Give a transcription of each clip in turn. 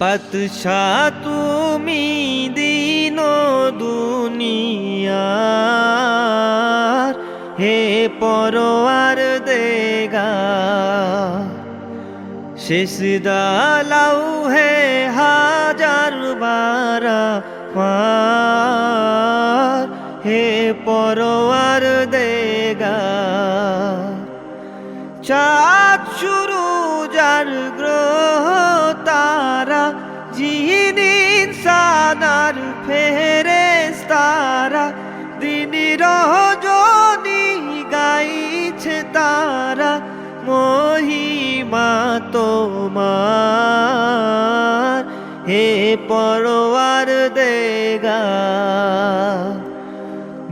পাতশা তুমি দিন দুনিয়ার। হে পরোয়ার দেগা, শেষ দালাও হে হাজার বারা হে পরোয়ার দেগা, চাঁদ শুরু যার গ্রহ মহিমা তোমার, হে পরওয়ার দেগা,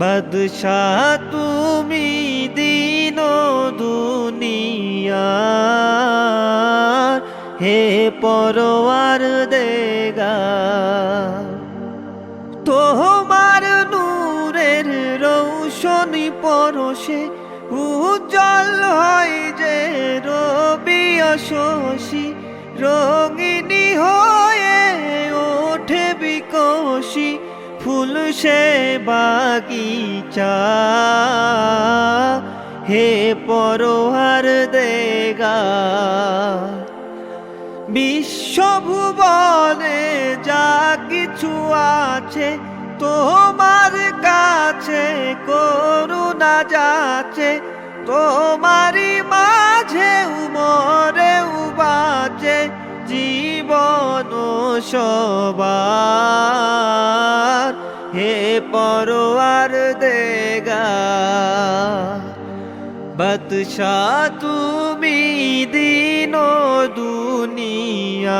বাদশাহ তুমি দিন দুনিয়ার, হে পরওয়ার দেগা। তোমার নূরের রৌশনি পরশে উজ্জ্বল হয়। শশী রঙিনী হয়ে ওঠে বিকশী ফুল সে বাগিচা। হে পরোহার দেগা, বিশ্বভুবনে যা কিছু আছে তোমার কাছে করুণা যাচ্ছে তোমারই মাঝে উমরে জীবন সবার। হে পরোয়ার দেগা বতশা তুমি দিন দুনিয়ার।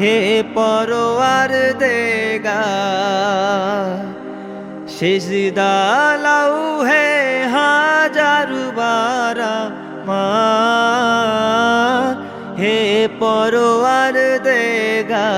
হে পরোয়ার দেগা শেষ দালাউ হে পরোয়ার দেগা।